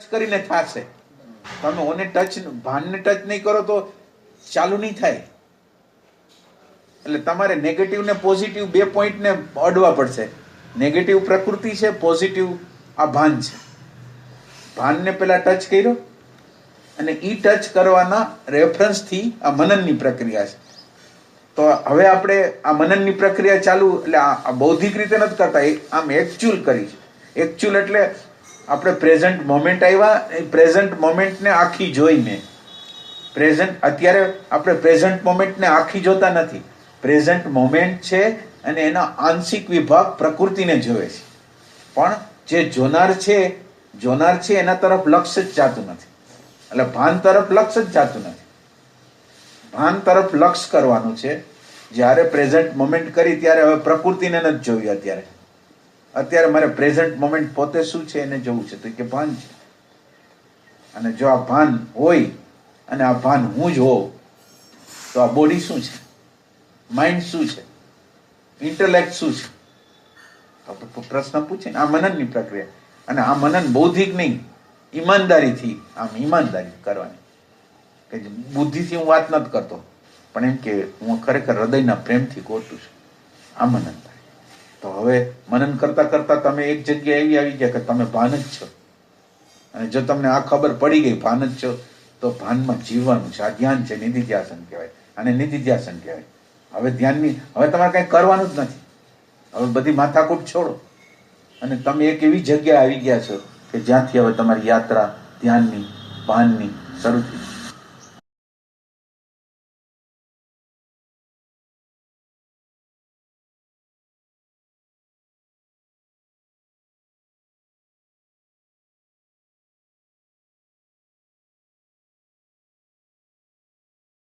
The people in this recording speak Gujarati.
ટચ કરીને થાશે. તમે ઓને ટચ ભાનને ટચ નહીં કરો તો ચાલુ નહીં થાય. એટલે તમારે નેગેટિવ ને પોઝિટિવ બે પોઈન્ટને અડવા પડશે. નેગેટિવ પ્રકૃતિ છે પોઝિટિવ આ ભાન છે. ભાનને પેલા ટચ કર્યો અને એ ટચ કરવાના રેફરન્સથી આ મનનની પ્રક્રિયા છે. તો હવે આપણે આ મનનની પ્રક્રિયા ચાલુ, એટલે આ બૌદ્ધિક રીતે નથી કરતા આમ એકચ્યુઅલ કરી છે. એકચ્યુઅલ એટલે આપણે પ્રેઝન્ટ મોમેન્ટ આવ્યા, એ પ્રેઝન્ટ મોમેન્ટને આખી જોઈ મેં પ્રેઝન્ટ અત્યારે આપણે પ્રેઝન્ટ મોમેન્ટને આખી જોતા નથી. પ્રેઝન્ટ મોમેન્ટ છે અને એના આંશિક વિભાગ પ્રકૃતિને જોવે છે. પણ જે જોનાર છે જોનાર છે એના તરફ લક્ષ્ય જ જાતું નથી. એટલે ભાન તરફ લક્ષ્ય જ જાતું નથી. ભાન તરફ લક્ષ કરવાનું છે. જ્યારે પ્રેઝન્ટ મોમેન્ટ કરી, ત્યારે હવે પ્રકૃતિને નથી જોવી અત્યારે. અત્યારે મારે પ્રેઝન્ટ મોમેન્ટ પોતે શું છે એને જોવું છે? તો કે ભાન છે. અને જો આ ભાન હોય અને આ ભાન હું જ હોઉં, તો આ બોડી શું છે? માઇન્ડ શું છે? ઇન્ટેલેક્ટ શું છે? તો પ્રશ્ન પૂછે આ મનનની પ્રક્રિયા. અને આ મનન બૌદ્ધિક નહીં, ઈમાનદારીથી, આમ ઈમાનદારી કરવાની. કે બુદ્ધિથી હું વાત નથી કરતો, પણ એમ કે હું ખરેખર હૃદયના પ્રેમથી ગોતું છું. આ મનન. તો હવે મનન કરતા કરતા તમે એક જગ્યાએ એવી આવી ગયા કે તમે ભાન જ છો. અને જો તમને આ ખબર પડી ગઈ ભાન જ છો, તો ભાનમાં જીવવાનું છે. આ ધ્યાન છે, નિધિધ્યાસન કહેવાય. અને નિધિધ્યાસન કહેવાય. હવે ધ્યાનની, હવે તમારે કંઈ કરવાનું જ નથી. હવે બધી માથાકૂટ છોડો. અને તમે એક એવી જગ્યાએ આવી ગયા છો કે જ્યાંથી હવે તમારી યાત્રા ધ્યાનની, ભાનની શરૂ થઈ.